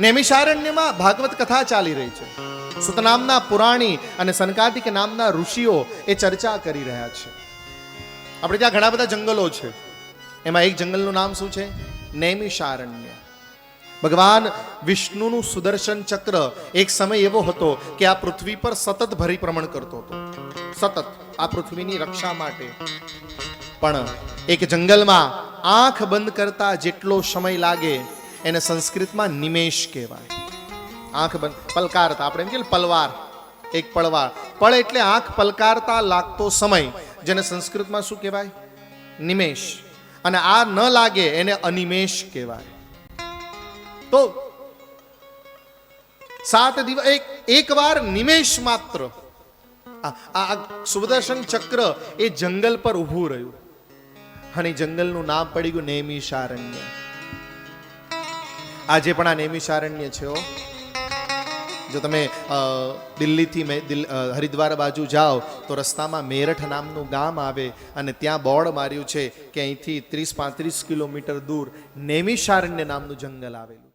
નૈમિષારણ્યમાં ભાગવત કથા ચાલી રહી છે. સુતનામના પુરાણી અને સનકાતિક નામના ઋષિઓ એ ચર્ચા કરી રહ્યા છે. આપણે ત્યાં ઘણા બધા જંગલો છે. એમાં એક જંગલનું નામ શું છે? નૈમિષારણ્ય. ભગવાન વિષ્ણુનું સુદર્શન ચક્ર એક સમય એવો હતો કે આ પૃથ્વી પર સતત ભરીભ્રમણ કરતો હતો. સતત આ પૃથ્વીની રક્ષા માટે. પણ એક જંગલમાં આંખ બંધ કરતા જેટલો સમય લાગે એને સંસ્કૃતમાં નિમેષ કહેવાય. આંખ બંધ. પલકારતા. આપણે એમ કે પલવાર. એક પળવાર. પળ એટલે આંખ પલકારતા લાગતો સમય. જેને સંસ્કૃતમાં શું કહેવાય? નિમેષ. અને આ ન લાગે એને અનિમેષ કહેવાય. તો સાત દિવસ, એક એક વાર નિમેષ માત્ર. આ સુદર્શન ચક્ર એ જંગલ પર ઊભું રહ્યું. અને જંગલનું નામ પડી ગયું નૈમિષારણ્ય. આજે પણ આ નૈમિષારણ્ય છે જો તમે દિલ્હીથી મેં હરિદ્વાર બાજુ જાઓ, તો રસ્તામાં મેરઠ નામનું ગામ આવે અને ત્યાં બોર્ડ માર્યું છે કે અહીંથી ત્રીસ પાંત્રીસ કિલોમીટર દૂર નૈમિષારણ્ય નામનું જંગલ આવેલું